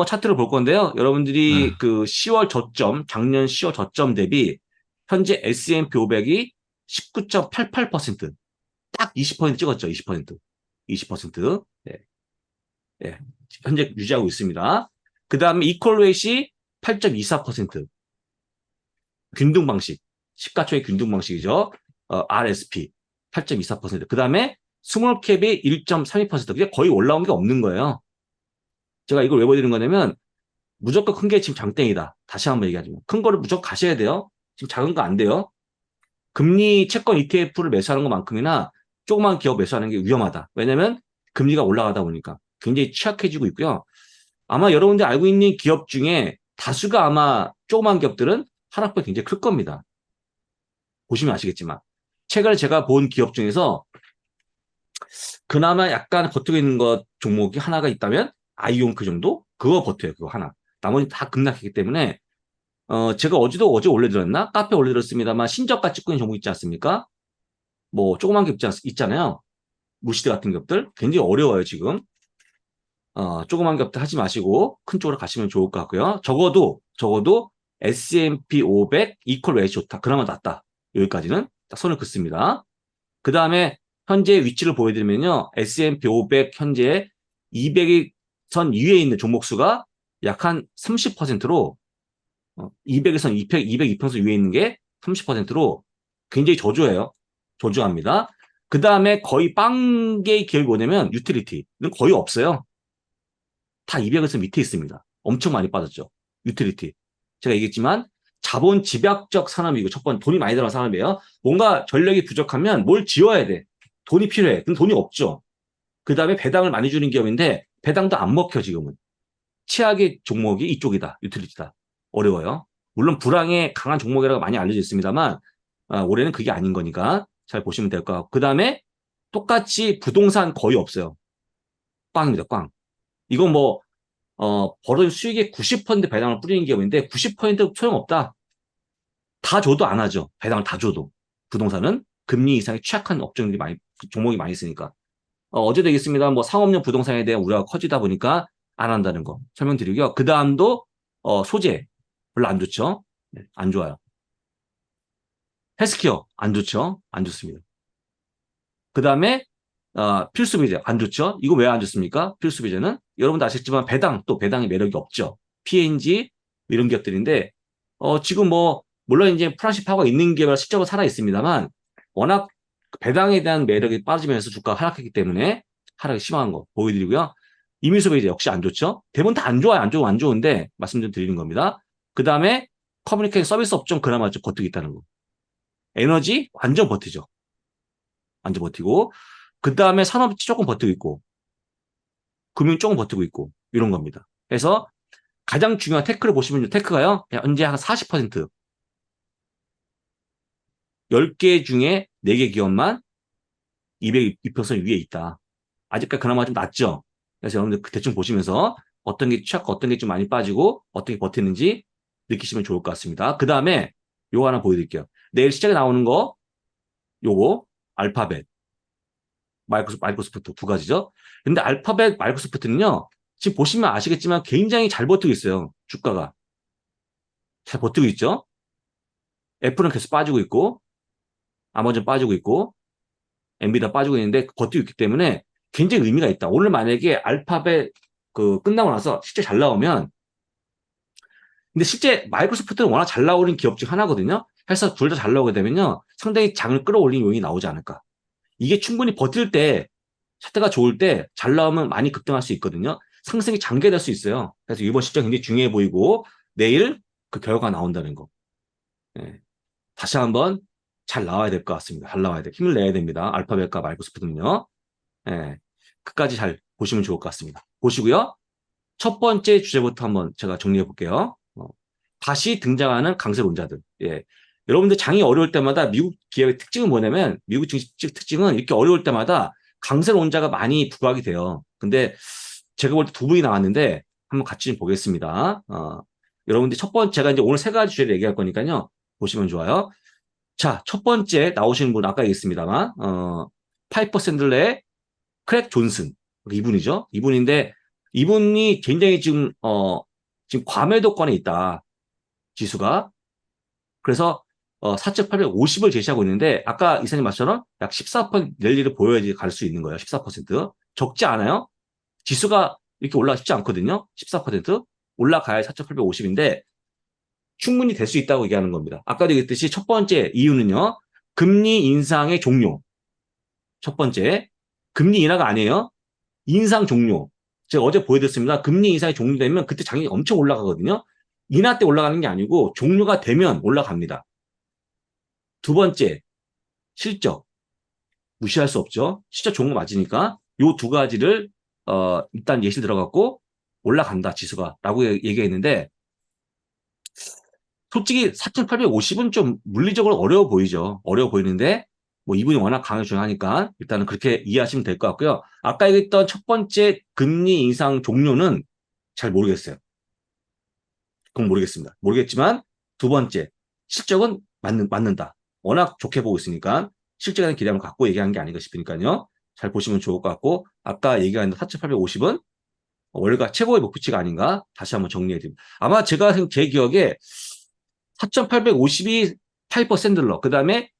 한번 차트를 볼 건데요. 여러분들이 네. 그 10월 저점, 작년 10월 저점 대비 현재 S&P 500이 19.88%, 딱 20% 찍었죠. 20%. 20%. 예. 예. 현재 유지하고 있습니다. 그 다음에 이퀄 웨이시 8.24%. 균등 방식. 시가총액 균등 방식이죠. 어, RSP 8.24%. 그 다음에 스몰 캡이 1.32%. 그게 거의 올라온 게 없는 거예요. 제가 이걸 왜 보여드리는 거냐면 무조건 큰 게 지금 장땡이다. 다시 한번 얘기하지만 큰 거를 무조건 가셔야 돼요. 지금 작은 거 안 돼요. 금리 채권 ETF를 매수하는 것만큼이나 조그만 기업 매수하는 게 위험하다. 왜냐면 금리가 올라가다 보니까 굉장히 취약해지고 있고요. 아마 여러분들 알고 있는 기업 중에 다수가 아마 조그만 기업들은 하락폭이 굉장히 클 겁니다. 보시면 아시겠지만 최근에 제가 본 기업 중에서 그나마 약간 버티고 있는 것 종목이 하나가 있다면 아이온크 정도? 그거 버텨요. 그거 하나. 나머지 다 급락했기 때문에 어 제가 어제도 어제 올려드렸나? 카페 올려드렸습니다만 신저가 찍고 있는 종목 있지 않습니까? 뭐 조그만 기업 있지 않- 있잖아요. 무시드 같은 기업들 굉장히 어려워요 지금. 어 조그만 기업들 하지 마시고 큰 쪽으로 가시면 좋을 것 같고요. 적어도 적어도 S&P 500 이퀄 좋다. 그나마 낫다. 여기까지는 딱 손을 긋습니다. 그 다음에 현재 위치를 보여드리면요. S&P 500 현재 200 선 위에 있는 종목 수가 약 한 30%로 200에선 200, 202% 위에 있는 게 30%로 굉장히 저조해요. 저조합니다. 그 다음에 거의 빵개의 기업이 뭐냐면 유틸리티는 거의 없어요. 다 200에서 밑에 있습니다. 엄청 많이 빠졌죠. 유틸리티. 제가 얘기했지만 자본 집약적 산업이고 첫 번째 돈이 많이 들어간 산업이에요. 뭔가 전력이 부족하면 뭘 지어야 돼. 돈이 필요해. 그럼 돈이 없죠. 그 다음에 배당을 많이 주는 기업인데 배당도 안 먹혀 지금은. 최악의 종목이 이쪽이다. 유틸리티다. 어려워요. 물론 불황에 강한 종목이라고 많이 알려져 있습니다만 아, 올해는 그게 아닌 거니까 잘 보시면 될 것 같고 그 다음에 똑같이 부동산 거의 없어요. 꽝입니다. 꽝. 이건 뭐 어, 벌어진 수익의 90% 배당을 뿌리는 기업인데 90% 소용없다. 다 줘도 안 하죠. 배당을 다 줘도. 부동산은 금리 이상의 취약한 업종들이 많이 종목이 많이 있으니까. 어, 제도 얘기했습니다. 뭐 상업용 부동산에 대한 우려가 커지다 보니까 안 한다는 거 설명드리고요. 그 다음도 어, 소재 별로 안 좋죠. 네, 안 좋아요. 헬스케어 안 좋죠. 안 좋습니다. 그 다음에 어, 필수 비제 안 좋죠. 이거 왜 안 좋습니까? 필수 비제는 여러분도 아시겠지만 배당 또 배당의 매력이 없죠. P&G 이런 기업들인데 어, 지금 뭐 물론 이제 프란시 파워가 있는 기업이라 실적으로 살아 있습니다만 워낙 배당에 대한 매력이 빠지면서 주가가 하락했기 때문에 하락이 심한 거 보여드리고요. 이미소 베이제 역시 안 좋죠. 대부분 다 안 좋아요. 안 좋고 안 좋은데 말씀 좀 드리는 겁니다. 그 다음에 커뮤니케이션 서비스 업종 그나마 좀 버티고 있다는 거. 에너지 완전 버티죠. 완전 버티고 그 다음에 산업지 조금 버티고 있고 금융 조금 버티고 있고 이런 겁니다. 그래서 가장 중요한 테크를 보시면 테크가요. 현재 한 40% 10개 중에 4개 기업만 202% 위에 있다. 아직까지 그나마 좀 낮죠. 그래서 여러분들 그 대충 보시면서 어떤 게 취약하고 어떤 게 좀 많이 빠지고 어떻게 버티는지 느끼시면 좋을 것 같습니다. 그 다음에 요거 하나 보여드릴게요. 내일 시작에 나오는 거 요거 알파벳 마이크로소, 마이크로소프트 두 가지죠. 근데 알파벳 마이크로소프트는요. 지금 보시면 아시겠지만 굉장히 잘 버티고 있어요. 주가가. 잘 버티고 있죠. 애플은 계속 빠지고 있고 아마존 빠지고 있고 엔비다 빠지고 있는데 버티고 있기 때문에 굉장히 의미가 있다. 오늘 만약에 알파벳 그 끝나고 나서 실제 잘 나오면 근데 실제 마이크로소프트는 워낙 잘 나오는 기업 중 하나거든요. 해서 둘 다 잘 나오게 되면요. 상당히 장을 끌어올리는 요인이 나오지 않을까. 이게 충분히 버틸 때 차트가 좋을 때 잘 나오면 많이 급등할 수 있거든요. 상승이 장기화될 수 있어요. 그래서 이번 시점 굉장히 중요해 보이고 내일 그 결과가 나온다는 거. 예. 다시 한번 잘 나와야 될 것 같습니다. 잘 나와야 돼. 힘을 내야 됩니다. 알파벳과 마이크로소프트는요. 예. 끝까지 잘 보시면 좋을 것 같습니다. 보시고요. 첫 번째 주제부터 한번 제가 정리해 볼게요. 어, 다시 등장하는 강세론자들. 예. 여러분들 장이 어려울 때마다 미국 기업의 특징은 뭐냐면 미국 증시 특징은 이렇게 어려울 때마다 강세 론자가 많이 부각이 돼요. 근데 제가 볼 때 두 분이 나왔는데 한번 같이 좀 보겠습니다. 어, 여러분들 첫 번째 제가 이제 오늘 세 가지 주제를 얘기할 거니까요. 보시면 좋아요. 자, 첫 번째 나오시는 분 아까 얘기했습니다만 어, 파이퍼 샌들레의 크랙 존슨 이분이죠. 이분인데 이분이 굉장히 지금, 어, 지금 과매도권에 있다. 지수가. 그래서, 어, 4,850을 제시하고 있는데, 아까 이사님 말처럼 약 14% 랠리를 보여야지 갈 수 있는 거예요. 14%. 적지 않아요? 지수가 이렇게 올라가 쉽지 않거든요. 14% 올라가야 4,850인데, 충분히 될 수 있다고 얘기하는 겁니다. 아까도 얘기했듯이 첫 번째 이유는요. 금리 인상의 종료. 첫 번째, 금리 인하가 아니에요. 인상 종료. 제가 어제 보여드렸습니다. 금리 인상이 종료되면 그때 장이 엄청 올라가거든요. 인하 때 올라가는 게 아니고 종료가 되면 올라갑니다. 두 번째, 실적. 무시할 수 없죠. 실적 거 맞으니까 요 두 가지를 어, 일단 예시 들어갔고 올라간다 지수가 라고 얘기했는데 솔직히 4,850은 좀 물리적으로 어려워 보이죠. 어려워 보이는데 뭐 이분이 워낙 강하게 중요하니까 일단은 그렇게 이해하시면 될 것 같고요. 아까 얘기했던 첫 번째 금리 인상 종료는 잘 모르겠어요. 그건 모르겠습니다. 모르겠지만 두 번째 실적은 맞는, 맞는다. 워낙 좋게 보고 있으니까 실적에 대한 기대감을 갖고 얘기한 게 아닌가 싶으니까요. 잘 보시면 좋을 것 같고 아까 얘기한 4,850은 월가 최고의 목표치가 아닌가 다시 한번 정리해드립니다. 아마 제가 제 기억에 4,850이 파이퍼 샌들러 그 다음에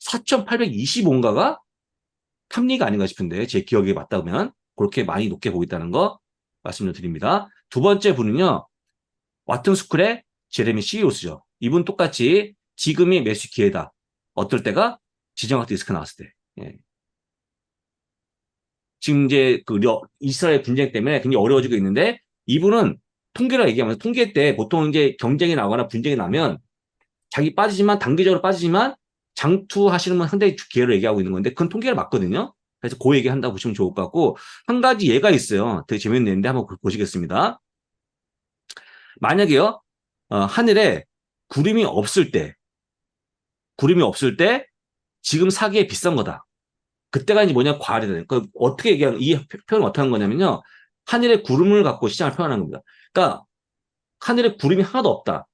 4,825인가가 탐리가 아닌가 싶은데 제 기억에 맞다면 그렇게 많이 높게 보고 있다는 거 말씀을 드립니다. 두 번째 분은요. 와튼 스쿨의 제레미 시리오스죠. 이분 똑같이 지금이 매수 기회다. 어떨 때가 지정학 디스크 나왔을 때. 예. 지금 이제 그 이스라엘 분쟁 때문에 굉장히 어려워지고 있는데 이분은 통계를 얘기하면서 통계 때 보통 이제 경쟁이 나거나 분쟁이 나면 자기 빠지지만 단기적으로 빠지지만 장투하시는 분 상당히 기회를 얘기하고 있는 건데 그건 통계를 맞거든요. 그래서 그 얘기 한다고 보시면 좋을 것 같고 한 가지 예가 있어요. 되게 재밌는 예인데 한번 보시겠습니다. 만약에요 어, 하늘에 구름이 없을 때 구름이 없을 때 지금 사기에 비싼 거다. 그때가 이제 뭐냐 과열이 되는. 그 어떻게 얘기하는 이 표현을 어떻게 하는 거냐면요. 하늘에 구름을 갖고 시장을 표현하는 겁니다. 그러니까 하늘에 구름이 하나도 없다.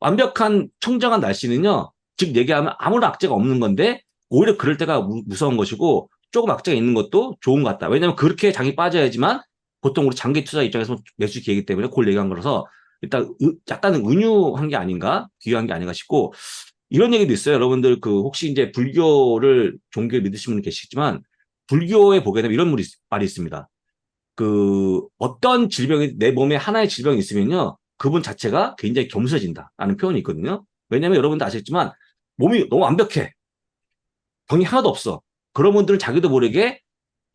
완벽한 청정한 날씨는요. 즉 얘기하면 아무런 악재가 없는 건데 오히려 그럴 때가 무, 무서운 것이고 조금 악재가 있는 것도 좋은 것 같다. 왜냐하면 그렇게 장이 빠져야지만 보통 우리 장기 투자 입장에서 매수 기회이기 때문에 그걸 얘기한 거라서 일단 약간은 은유한 게 아닌가 비교한 게 아닌가 싶고 이런 얘기도 있어요. 여러분들 그 혹시 이제 불교를 종교를 믿으시는 분 계시지만 불교에 보게 되면 이런 말이 있습니다. 그 어떤 질병이 내 몸에 하나의 질병이 있으면요 그분 자체가 굉장히 겸손해진다라는 표현이 있거든요. 왜냐하면 여러분도 아시겠지만 몸이 너무 완벽해. 병이 하나도 없어. 그런 분들은 자기도 모르게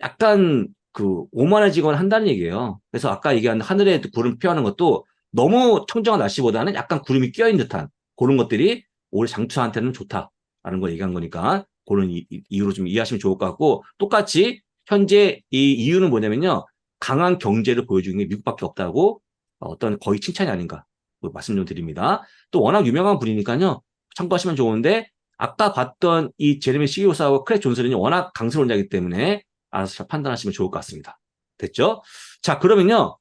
약간 그 오만해지거나 한다는 얘기예요. 그래서 아까 얘기한 하늘에 구름 피하는 것도 너무 청정한 날씨보다는 약간 구름이 끼어있는 듯한 그런 것들이 올 장투한테는 좋다라는 걸 얘기한 거니까 그런 이, 이유로 좀 이해하시면 좋을 것 같고 똑같이 현재 이 이유는 뭐냐면요. 강한 경제를 보여주는 게 미국밖에 없다고 어떤 거의 칭찬이 아닌가 말씀 좀 드립니다. 또 워낙 유명한 분이니까요. 참고하시면 좋은데 아까 봤던 이 제레미 시기오사하고 크레 존슨은 워낙 강스러운 자이기 때문에 알아서 잘 판단하시면 좋을 것 같습니다. 됐죠? 자 그러면요.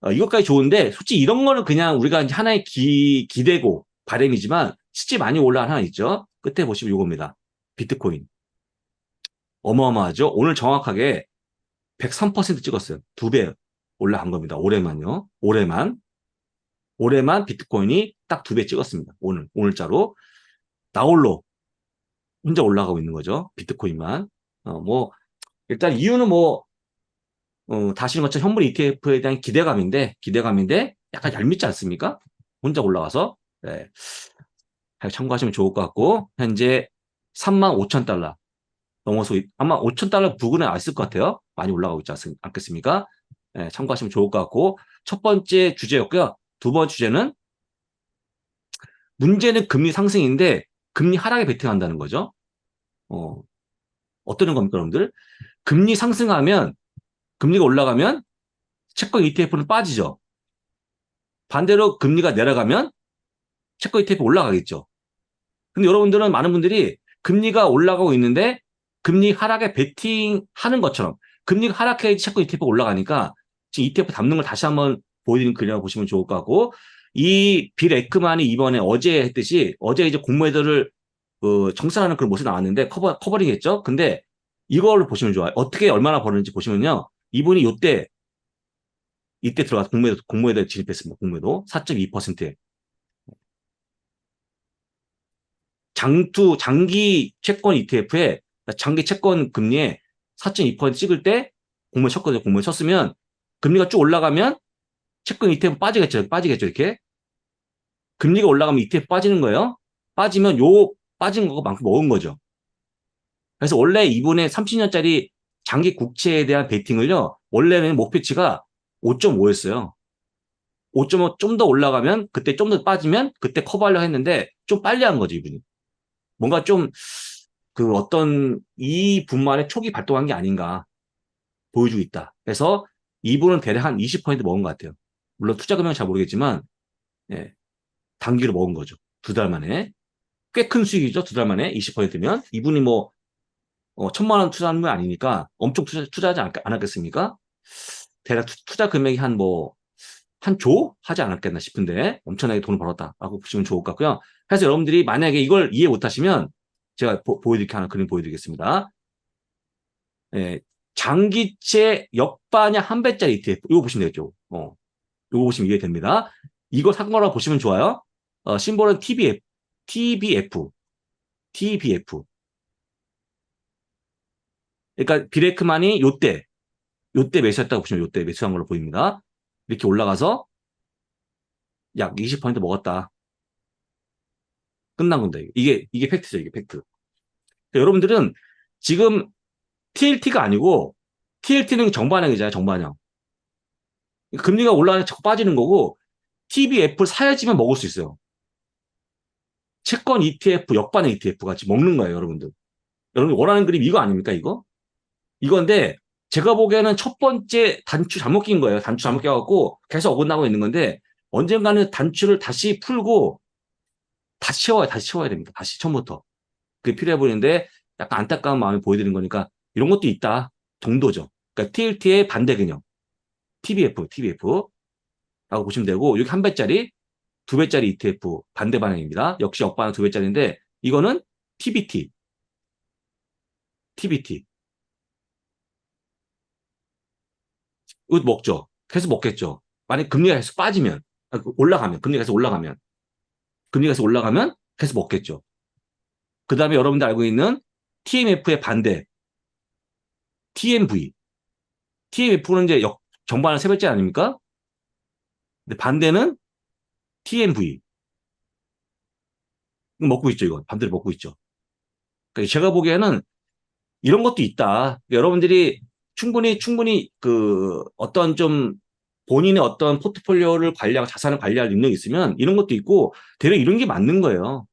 어, 이것까지 좋은데 솔직히 이런 거는 그냥 우리가 이제 하나의 기, 기대고 바램이지만 실제 많이 올라간 하나 있죠. 끝에 보시면 이겁니다. 비트코인. 어마어마하죠. 오늘 정확하게 103% 찍었어요. 두 배 올라간 겁니다. 올해만요. 올해만. 올해만 비트코인이 딱 두 배 찍었습니다. 오늘, 오늘자로. 나홀로 혼자 올라가고 있는 거죠. 비트코인만. 어, 뭐, 일단 이유는 뭐, 어, 다시는 것처럼 현물 ETF에 대한 기대감인데, 기대감인데, 약간 얄밉지 않습니까? 혼자 올라가서. 네. 참고하시면 좋을 것 같고, 현재 3만 5천 달러 넘어서, 아마 5천 달러 부근에 왔을 것 같아요. 많이 올라가고 있지 않겠습니까? 네, 참고하시면 좋을 것 같고, 첫 번째 주제였고요. 두 번째 주제는, 문제는 금리 상승인데, 금리 하락에 베팅한다는 거죠. 어, 어떤 겁니까, 여러분들? 금리 상승하면, 금리가 올라가면, 채권 ETF는 빠지죠. 반대로 금리가 내려가면, 채권 ETF 올라가겠죠. 근데 여러분들은 많은 분들이 금리가 올라가고 있는데 금리 하락에 베팅하는 것처럼 금리가 하락해야지 채권 ETF가 올라가니까 지금 ETF 담는 걸 다시 한번 보여드린 그림을 보시면 좋을 것 같고 이빌 에크만이 이번에 어제 했듯이 어제 이제 공모회들을 그 정산하는 그런 모습이 나왔는데 커버 커버링 했죠. 근데 이걸 보시면 좋아요. 어떻게 얼마나 버는지 보시면요. 이분이 요때 이때 들어가서 공모에 공모에 진입했습니다. 공모에도 4.2%에 장투 장기 채권 ETF에 장기 채권 금리에 4.2% 찍을 때 공모에 쳤거든요. 공모에 쳤으면 금리가 쭉 올라가면 채권 ETF 빠지겠죠. 빠지겠죠. 이렇게 금리가 올라가면 ETF 빠지는 거예요. 빠지면 요 빠진 거만큼 먹은 거죠. 그래서 원래 이분의 30년짜리 장기 국채에 대한 베팅을요. 원래는 목표치가 5.5였어요. 5.5 좀 더 올라가면 그때 좀 더 빠지면 그때 커버하려 했는데 좀 빨리 한 거죠, 이분이. 뭔가 좀 그 어떤 이 분만의 초기 발동한 게 아닌가 보여주고 있다. 그래서 이분은 대략 한 20% 먹은 것 같아요. 물론 투자 금액은 잘 모르겠지만 예, 단기로 먹은 거죠. 두 달 만에. 꽤 큰 수익이죠. 두 달 만에 20%면 이분이 뭐 어, 천만 원 투자하는 건 아니니까 엄청 투자, 투자하지 않, 않았겠습니까? 대략 투, 자 금액이 한 뭐, 한 조? 하지 않았겠나 싶은데 엄청나게 돈을 벌었다라고 보시면 좋을 것 같고요. 그래서 여러분들이 만약에 이걸 이해 못하시면 제가 보, 여드릴게 하나 그림 보여드리겠습니다. 예, 장기채 역반야 한 배짜리 ETF 이거 보시면 되겠죠. 어, 이거 보시면 이해됩니다. 이거 산 거라고 보시면 좋아요. 어, 심볼은 TBF, TBF, TBF. 그러니까 비레크만이 요때, 요때 매수했다고 보시면 요때 매수한 걸로 보입니다. 이렇게 올라가서 약 20% 먹었다. 끝난 건데 이게 이게 팩트죠 이게 팩트. 그러니까 여러분들은 지금 TLT가 아니고 TLT는 정반영이잖아요 정반영. 금리가 올라가면 자꾸 빠지는 거고 TBF를 사야지만 먹을 수 있어요. 채권 ETF, 역반응 ETF 같이 먹는 거예요 여러분들. 여러분 원하는 그림 이거 아닙니까 이거? 이건데 제가 보기에는 첫 번째 단추 잘못 낀 거예요. 단추 잘못 껴갖고 계속 어긋나고 있는 건데 언젠가는 단추를 다시 풀고 다시 채워야 다시 채워야 됩니다. 다시 처음부터 그게 필요해 보이는데 약간 안타까운 마음이 보여드리는 거니까 이런 것도 있다 정도죠. 그러니까 TLT의 반대 개념 TBF, TBF 라고 보시면 되고 여기 한 배짜리 두 배짜리 ETF 반대 방향입니다. 역시 역반응 두 배짜리인데 이거는 TBT TBT 이거 먹죠. 계속 먹겠죠. 만약 금리가 계속 빠지면, 아, 그 올라가면, 금리가 계속 올라가면, 금리가 계속 올라가면 계속 먹겠죠. 그 다음에 여러분들 알고 있는 TMF의 반대, TMV. TMF는 이제 역, 정반을 세 배째 아닙니까? 근데 반대는 TMV. 먹고 있죠, 이거. 반대로 먹고 있죠. 그러니까 제가 보기에는 이런 것도 있다. 여러분들이 충분히 충분히 그 어떤 좀 본인의 어떤 포트폴리오를 관리하고 자산을 관리할 능력이 있으면 이런 것도 있고 대략 이런 게 맞는 거예요.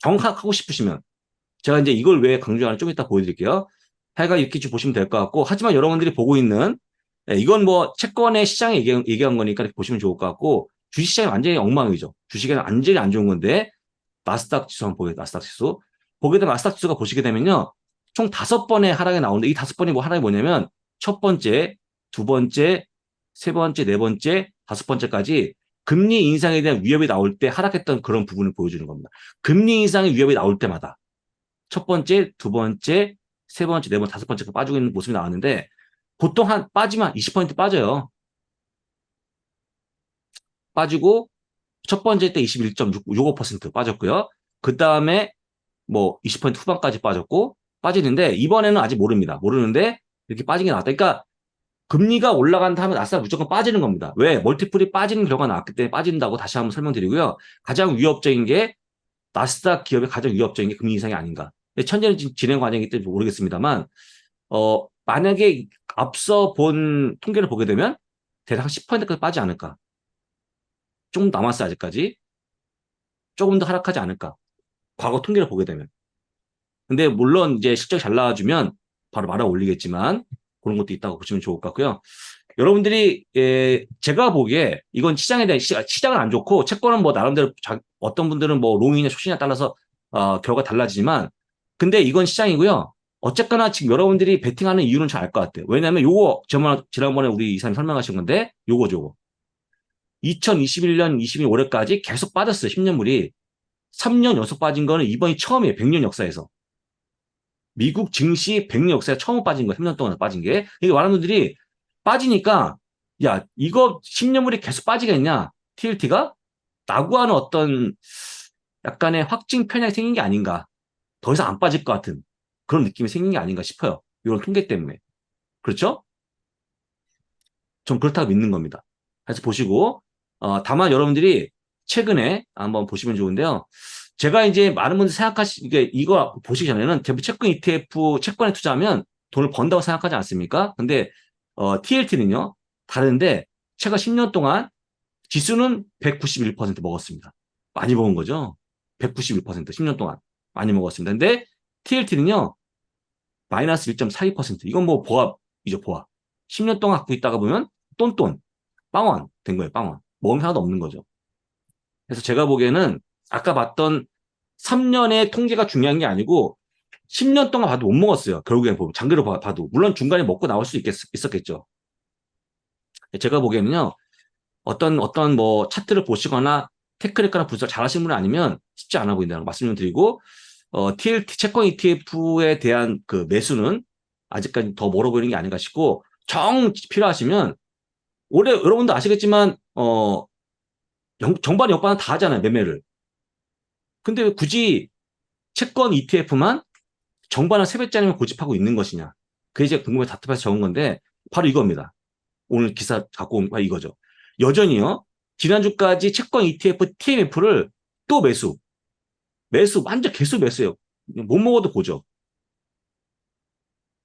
정확하고 싶으시면 제가 이제 이걸 왜 강조하는 좀 이따 보여드릴게요. 하여간 이렇게 좀 보시면 될 것 같고 하지만 여러분들이 보고 있는 네, 이건 뭐 채권의 시장에 얘기, 얘기한 거니까 보시면 좋을 것 같고 주식시장이 완전히 엉망이죠. 주식에는 완전히 안 좋은 건데 나스닥 지수 한번 보게 나스닥 지수 보게 되면 나스닥 지수가 보시게 되면요 총 다섯 번의 하락이 나오는데 이 다섯 번이 뭐 하락이 뭐냐면 첫 번째, 두 번째, 세 번째, 네 번째, 다섯 번째까지 금리 인상에 대한 위협이 나올 때 하락했던 그런 부분을 보여주는 겁니다. 금리 인상의 위협이 나올 때마다 첫 번째, 두 번째, 세 번째, 네 번째, 다섯 번째가 빠지고 있는 모습이 나왔는데 보통 한 빠지면 20% 빠져요. 빠지고 첫 번째 때 21.65% 빠졌고요. 그 다음에 뭐 20% 후반까지 빠졌고 빠지는데 이번에는 아직 모릅니다. 모르는데 이렇게 빠진 게 나왔다. 그러니까 금리가 올라간다 하면 나스닥 무조건 빠지는 겁니다. 왜? 멀티플이 빠지는 결과가 나왔기 때문에 빠진다고 다시 한번 설명드리고요. 가장 위협적인 게 나스닥 기업의 가장 위협적인 게 금리 인상이 아닌가. 천재는 진행 과정이기 때문에 모르겠습니다만 어 만약에 앞서 본 통계를 보게 되면 대략 10%까지 빠지 않을까. 조금 남았어 아직까지. 조금 더 하락하지 않을까. 과거 통계를 보게 되면. 근데 물론 이제 실적 잘 나와주면 바로 말아 올리겠지만 그런 것도 있다고 보시면 좋을 것 같고요. 여러분들이 예, 제가 보기에 이건 시장에 대한 시, 시장은 안 좋고 채권은 뭐 나름대로 자, 어떤 분들은 뭐 롱이냐 쇼시냐 따라서 어, 결과 달라지지만 근데 이건 시장이고요. 어쨌거나 지금 여러분들이 베팅하는 이유는 잘 알 것 같아요. 왜냐하면 요거 정말 지난번에 우리 이사님 설명하신 건데 요거 저거 2021년 22년 올해까지 계속 빠졌어요. 10년물이 3년 연속 빠진 거는 이번이 처음이에요. 100년 역사에서. 미국 증시 100년 역사에 처음 빠진 거 3년 동안 빠진 게 이게 많은 분들이 빠지니까 야, 이거 10년물이 계속 빠지겠냐? TLT가? 라고 하는 어떤 약간의 확증 편향이 생긴 게 아닌가. 더 이상 안 빠질 것 같은 그런 느낌이 생긴 게 아닌가 싶어요. 이런 통계 때문에. 그렇죠? 전 그렇다고 믿는 겁니다. 그래서 보시고, 어, 다만 여러분들이 최근에 한번 보시면 좋은데요. 제가 이제 많은 분들이 생각하시, 이게 이거 보시기 전에는 대부분 채권 ETF, 채권에 투자하면 돈을 번다고 생각하지 않습니까? 근데, 어, TLT는요, 다른데, 최근 10년 동안 지수는 191% 먹었습니다. 많이 먹은 거죠? 191% 10년 동안 많이 먹었습니다. 근데 TLT는요, 마이너스 1.42%. 이건 뭐 보합이죠, 보합. 10년 동안 갖고 있다가 보면 똔똔, 빵원 된 거예요, 빵원. 먹은 게 하나도 없는 거죠. 그래서 제가 보기에는 아까 봤던 3년의 통계가 중요한 게 아니고 10년 동안 봐도 못 먹었어요. 결국에 보면 장기로 봐도. 물론 중간에 먹고 나올 수 있겠, 있었겠죠. 제가 보기에는요, 어떤, 어떤 뭐 차트를 보시거나 테크니컬나 분석 잘 하시는 분 아니면 쉽지 않아 보인다는 말씀을 드리고, 어, TLT, 채권 ETF에 대한 그 매수는 아직까지 더 멀어 보이는 게 아닌가 싶고, 정 필요하시면, 올해 여러분도 아시겠지만, 어, 정반, 역반은 다 하잖아요, 매매를. 근데 왜 굳이 채권 ETF만 정반을 세 배짜리만 고집하고 있는 것이냐. 그게 이제 궁금해 답답해서 적은 건데, 바로 이겁니다. 오늘 기사 갖고 온거 이거죠. 여전히요, 지난주까지 채권 ETF, TMF를 또 매수. 매수, 완전 개수 매수예요. 못 먹어도 보죠.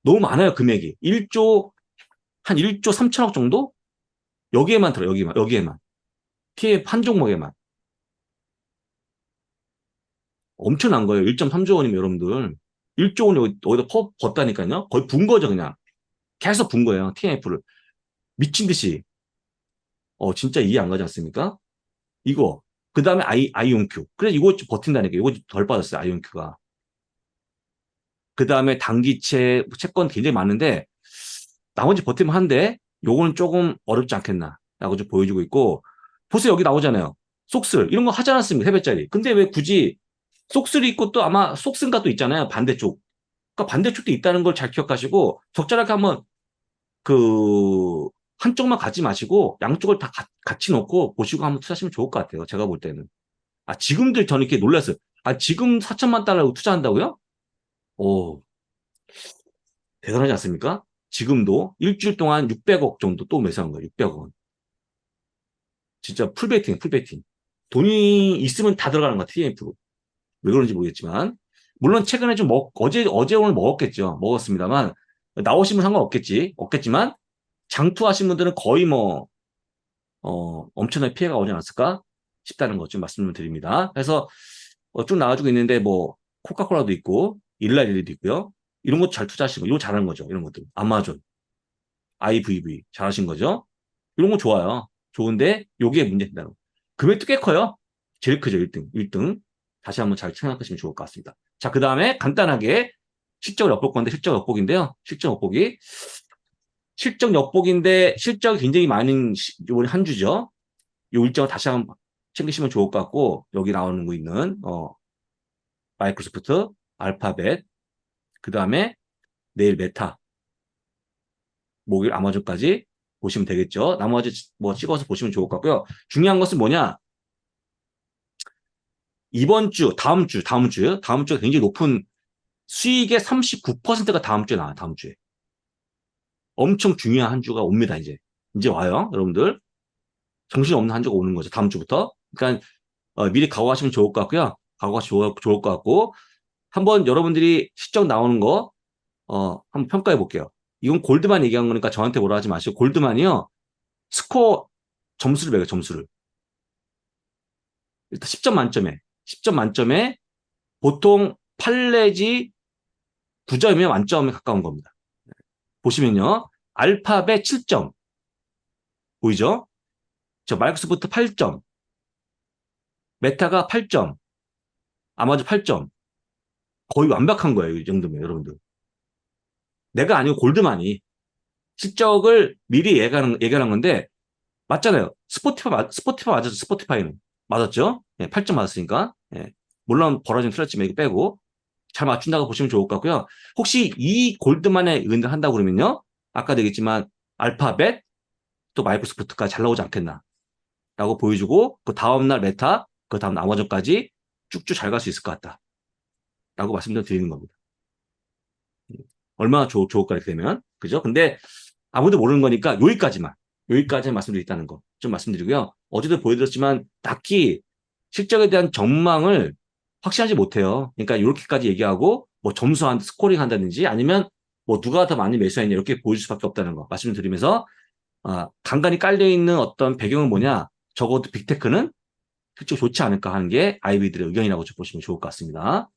너무 많아요, 금액이. 1조, 한 1조 3천억 정도? 여기에만 들어, 여기만, 여기에만. TF 한 종목에만. 엄청난 거예요. 1.3조 원이면 여러분들. 1조 원이 어디다 퍼, 벗다니까요. 거의 분 거죠, 그냥. 계속 분 거예요, TMF를. 미친 듯이. 어, 진짜 이해 안 가지 않습니까? 이거. 그 다음에 아이, 아이온큐. 그래, 이거 버틴다니까. 이거 덜 빠졌어요, 아이온큐가. 그 다음에 단기채, 채권 굉장히 많은데, 나머지 버티면 한데, 요거는 조금 어렵지 않겠나. 라고 좀 보여주고 있고, 보세요, 여기 나오잖아요. 속슬. 이런 거 하지 않았습니까? 3배짜리. 근데 왜 굳이, 속슬이 있고 또 아마 속승가 도 있잖아요. 반대쪽. 그러니까 반대쪽도 있다는 걸 잘 기억하시고, 적절하게 한번, 그, 한쪽만 가지 마시고 양쪽을 다 가, 같이 놓고 보시고 한번 투자하시면 좋을 것 같아요. 제가 볼 때는. 아, 지금들 저는 이렇게 놀랐어요. 아, 지금 4천만 달러 투자한다고요? 오, 대단하지 않습니까? 지금도 일주일 동안 600억 정도 또 매수한 거예요. 600억 원. 진짜 풀베팅, 풀베팅. 돈이 있으면 다 들어가는 거야, TMF로. 왜 그런지 모르겠지만. 물론 최근에 좀 먹, 어제, 어제 오늘 먹었겠죠. 먹었습니다만. 나오시면 상관없겠지. 없겠지만, 장투하신 분들은 거의 뭐, 어, 엄청난 피해가 오지 않았을까 싶다는 것 좀 말씀을 드립니다. 그래서 어, 쭉 나와주고 있는데 뭐, 코카콜라도 있고, 일라일리도 있고요. 이런 것 잘 투자하신 거, 이거 잘하는 거죠. 이런 것들. 아마존, IVV 잘하신 거죠. 이런 거 좋아요. 좋은데, 요게 거. 금액도 꽤 커요. 제일 크죠, 1등. 1등. 다시 한번 잘 생각하시면 좋을 것 같습니다. 자, 그 다음에 간단하게 실적을 엿볼 건데, 실적 엿보기인데요. 실적 엿보기. 실적 엿보기인데 실적이 굉장히 많은 이번 한 주죠. 이 일정을 다시 한번 챙기시면 좋을 것 같고 여기 나오는 거 있는 어 마이크로소프트, 알파벳, 그 다음에 내일 메타, 목요일 아마존까지 보시면 되겠죠. 나머지 뭐 찍어서 보시면 좋을 것 같고요. 중요한 것은 뭐냐? 이번 주, 다음 주, 다음 주, 다음 주가 굉장히 높은 수익의 39%가 다음 주에 나와요. 다음 주에. 엄청 중요한 한 주가 옵니다, 이제. 이제 와요, 여러분들. 정신 없는 한 주가 오는 거죠, 다음 주부터. 그러니까, 어, 미리 각오하시면 좋을 것 같고요. 각오하시면 좋을, 것 같고, 한번 여러분들이 실적 나오는 거, 어, 한번 평가해 볼게요. 이건 골드만 얘기한 거니까 저한테 뭐라 하지 마시고, 골드만이요, 스코어 점수를 매겨, 점수를. 일단 10점 만점에, 10점 만점에 보통 8 내지 9점이면 만점에 가까운 겁니다. 보시면요. 알파벳 7점. 보이죠? 저 마이크로소프트 8점. 메타가 8점. 아마존 8점. 거의 완벽한 거예요. 이 정도면 여러분들. 내가 아니고 골드만이 실적을 미리 예견한, 예견한 건데 맞잖아요. 스포티파, 스포티파 맞았죠. 스포티파이는. 맞았죠? 예, 8점 맞았으니까. 예. 물론 벌어진 틀렸지만 이거 빼고 잘 맞춘다고 보시면 좋을 것 같고요. 혹시 이 골드만에 의견을 한다고 그러면요. 아까 되겠지만 알파벳, 또 마이크로소프트가 잘 나오지 않겠나. 라고 보여주고, 그 다음날 메타, 그 다음 아마존까지 쭉쭉 잘 갈 수 있을 것 같다. 라고 말씀을 드리는 겁니다. 얼마나 좋, 좋을까, 이렇게 되면. 그죠? 근데 아무도 모르는 거니까 여기까지만, 여기까지 말씀드리겠다는 거 좀 말씀드리고요. 어제도 보여드렸지만 딱히 실적에 대한 전망을 확실하지 못해요. 그러니까 이렇게까지 얘기하고 뭐 점수 한 스코링 한다든지 아니면 뭐 누가 더 많이 매수했냐 이렇게 보여줄 수밖에 없다는 거 말씀을 드리면서 아, 간간히 깔려 있는 어떤 배경은 뭐냐 적어도 빅테크는 실적 좋지 않을까 하는 게 아이비들의 의견이라고 좀 보시면 좋을 것 같습니다.